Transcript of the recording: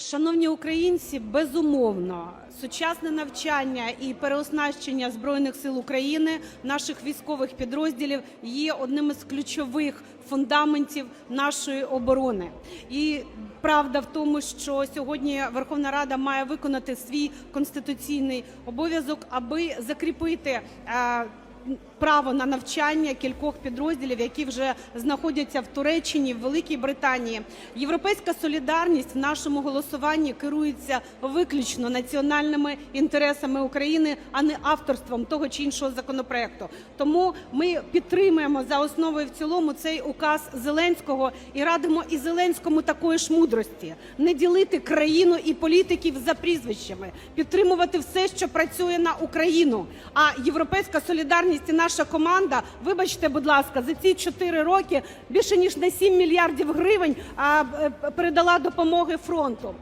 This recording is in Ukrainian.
Шановні українці, безумовно, сучасне навчання і переоснащення збройних сил України, наших військових підрозділів є одним із ключових фундаментів нашої оборони. І правда в тому, що сьогодні Верховна Рада має виконати свій конституційний обов'язок, аби закріпити. Право на навчання кількох підрозділів, які вже знаходяться в Туреччині, в Великій Британії. Європейська солідарність в нашому голосуванні керується виключно національними інтересами України, а не авторством того чи іншого законопроекту. Тому ми підтримуємо за основу і в цілому цей указ Зеленського і радимо і Зеленському такої ж мудрості не ділити країну і політиків за прізвищами, підтримувати все, що працює на Україну. А європейська солідарність і наша команда, вибачте, будь ласка, за ці 4 роки більше ніж на 7 мільярдів гривень е, передала допомоги фронту.